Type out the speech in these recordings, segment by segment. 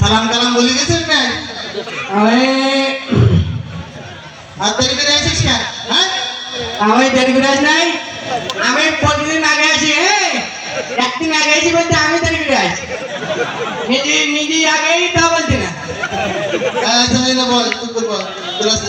সালাম কালাম বলে গেছেন না আর দেরি করে আসিস হ্যাঁ আমি দেরি নাই। আমি প্রতিদিন আগে আসি হ্যাঁ একদিন আগে আসি বলতে আমি দেরি করে নিজে নিজে আগেই তা বলছি না। না বল তুই বল তোর আছে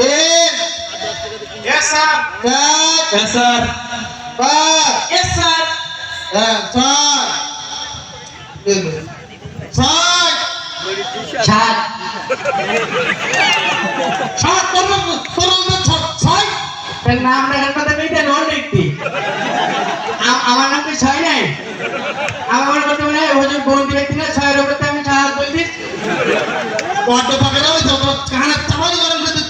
तीन यस सर चार यस सर पाँच यस सर चार ছয় সাত সাত ছয় নাম রাখার কথা মেয়েটা নন ব্যক্তি আমার নাম তো ছয় নাই আমার কথা মনে হয় ওজন বোন ব্যক্তি না ছয়ের উপরে আমি সাত বলছি বড্ড পাখে যাবে তো কানের চাপাই গরম করে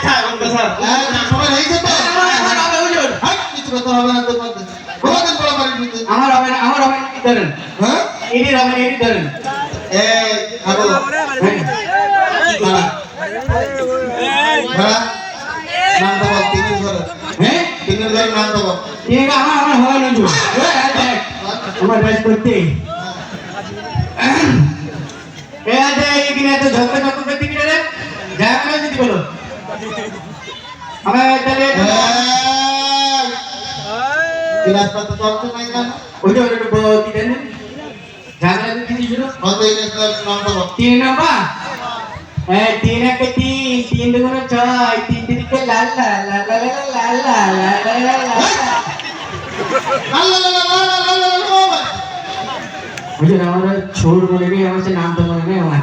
ব্যাখ্যা এখন তো স্যার সবাই হয়েছে তো কিছু কথা হবে না তোমার কোনোদিন করা পারি আমার হবে না আমার হবে ধরেন হ্যাঁ এটি হবে এটি ধরেন এ আবু ভাড়া নাম দাও তিন ধরে হ্যাঁ তিন ধরে নাম দাও ঠিক আমার আমার হয় না আমার ব্যাস করতে এ আজ এই কিনা তো ঝগড়া করতে দিবি রে যা করে দিবি বলো তিন নাম্বার তিন একে তিন তিন দুগুণে ছয় তিন তিনকে লাল লাল লাল লাল লাল লাল লাল লাল আমার ছোট মনে নেই আমার নাম তো মনে নেই আমার।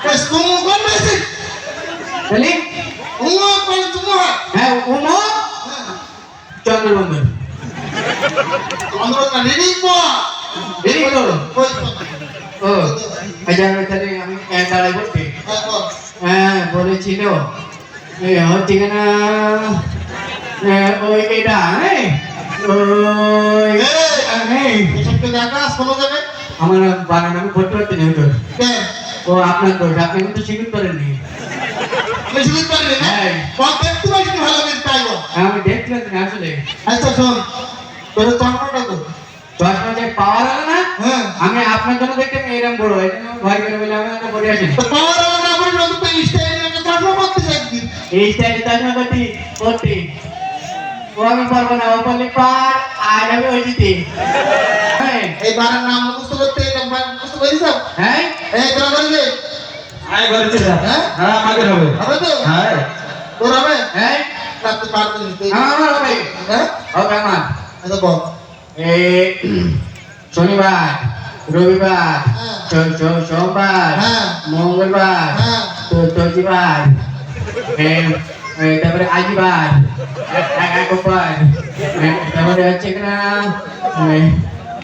Kas kumu kon basi. Kali? Umo kon tumuha. Ha umo? Jangan lupa. Kalau ini po. Ini po. Oh. Ajar tadi kami eh tadi bukti. Eh boleh cino. Eh hati. Eh oi kita eh. Oi. Eh aneh. Ke atas kalau kan আমার বানান আমি তোর কে ও আপনার দোষ আপনি কিন্তু স্বীকার করেননি হ্যাঁ। দেখতে ভালো করে তাই আমি দেখছিলাম না আসলে। আচ্ছা শোন তোর চন্দ্রটা তো। চশমা যে পাওয়ার হলো না? হ্যাঁ। আমি আপনার জন্য দেখতে এরকম বড়। এই জন্য ভয় করে বলে আমি বলে আসি তো পাওয়ার হলো না বলে নতুন তো স্টাইল একটা চশমা পড়তে চাইছি এই স্টাইলে চশমা করতে করতে ও আমি পারব না ও বললে পার আর আমি ওই দিতে। হ্যাঁ এই বারের নাম মুখস্থ করতে মুখস্থ করে হ্যাঁ। এই তোরা করবি আয় করেছি হ্যাঁ? হ্যাঁ আমাদের হবে। হবে তো? হ্যাঁ। তোর হবে? হ্যাঁ। না তুই পারবি না তুই আমার হবে। হ্যাঁ? হবে আমার। এটা বল। এই শনিবার রবিবার হ্যাঁ। সোমবার হ্যাঁ। মঙ্গলবার হ্যাঁ। এই- এই তারপরে আজিবার একবার তারপরে হচ্ছে কিনা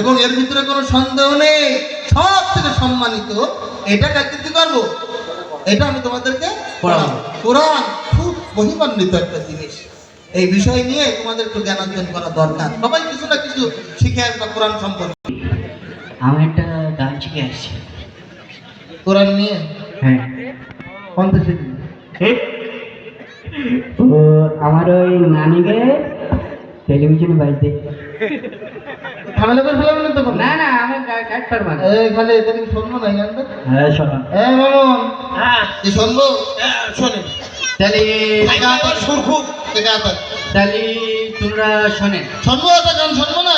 এবং এর ভিতরে কোনো সন্দেহ নেই। সব থেকে সম্মানিত এটা কালকে কি করব। এটা আমি তোমাদেরকে পড়াবো। কোরআন খুব মহিমান্বিত একটা জিনিস। এই বিষয় নিয়ে তোমাদের একটু জ্ঞান অর্জন করা দরকার। সবাই কিছু না কিছু শিখে আসবা কোরআন সম্পর্কে। আমি একটা গান শিখে আসছি। কোরআন নিয়ে? হ্যাঁ। শিখবি আমার ওই নানিকে টেলিভিশন বাজতে। ঝামেলা করে ফেলাম না তো না না আমি গাইড পারব না। এই খালি এদের শুনব না গানটা? হ্যাঁ শোনো। এই মামন। হ্যাঁ কি শুনব? শোনে তাহলে সুর খুব দেখা তাহলে তোমরা শোনেন। শুনব একটা গান শুনব না?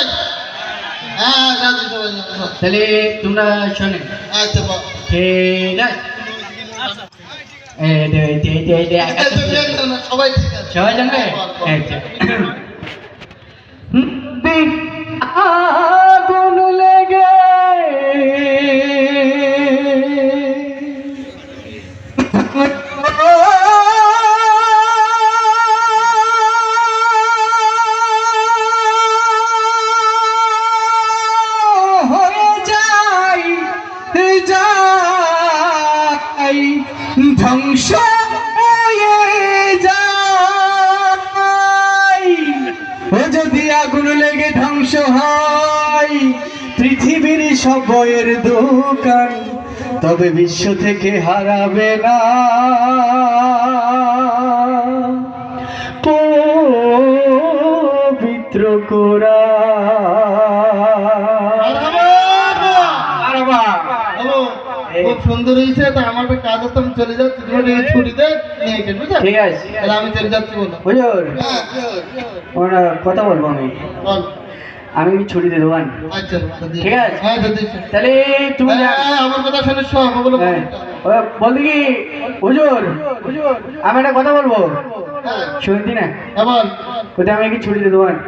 হ্যাঁ রাজি সবাই তাহলে তোমরা শোনেন। আচ্ছা গান না, না, সবাই সবাই জানবে। আচ্ছা আগুন লেগে। হয়ে যাই যাই ধ্বংস হয় পৃথিবীর সব বইয়ের দোকান তবে বিশ্ব থেকে হারাবে না। পবিত্র হ্যালো, খুব সুন্দর হয়েছে তা আমার কাজ আছে আমি চলে যাচ্ছি তুমি একটু ছুটি দে নিয়ে গেছে বুঝলে? ঠিক আছে। তাহলে আমি চলে যাচ্ছি বলো। হুজুর হ্যাঁ কথা বলব আমি। বল। আমি ছুটি দিয়ে দেবো আচ্ছা দিয়ে- ঠিক আছে। হ্যাঁ তাহলে তুমি যা- হ্যাঁ, আমার কথা শুনে সব হ্যাঁ, বলতে কি হুজুর আমি একটা কথা বলব? হ্যাঁ, শুনতি না? কোথায় আমি কি ছুটি দিয়ে দেবো আচ্ছা,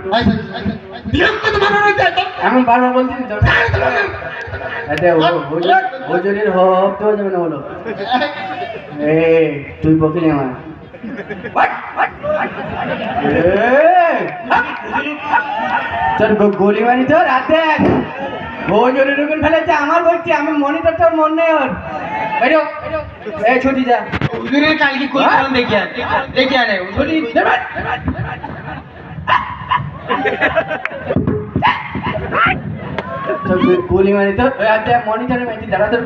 আচ্ছা। আমি বারবার বলছি। আচ্ছা হুজুরের হক তো যাবে না বলো? এ তুই বকিনি আমার। তোর গলি তোর রাতে ফেলেছে আমার বলছি আমি মনিটরটা মন নেই ওর বেরো এই ছুটি যা। হুজুরের কালকে কোন দেখি আন দেখি আনে ছুটি তোর গলি মারি তোর রাতে মনিটরে মাইতি দাঁড়া তোর।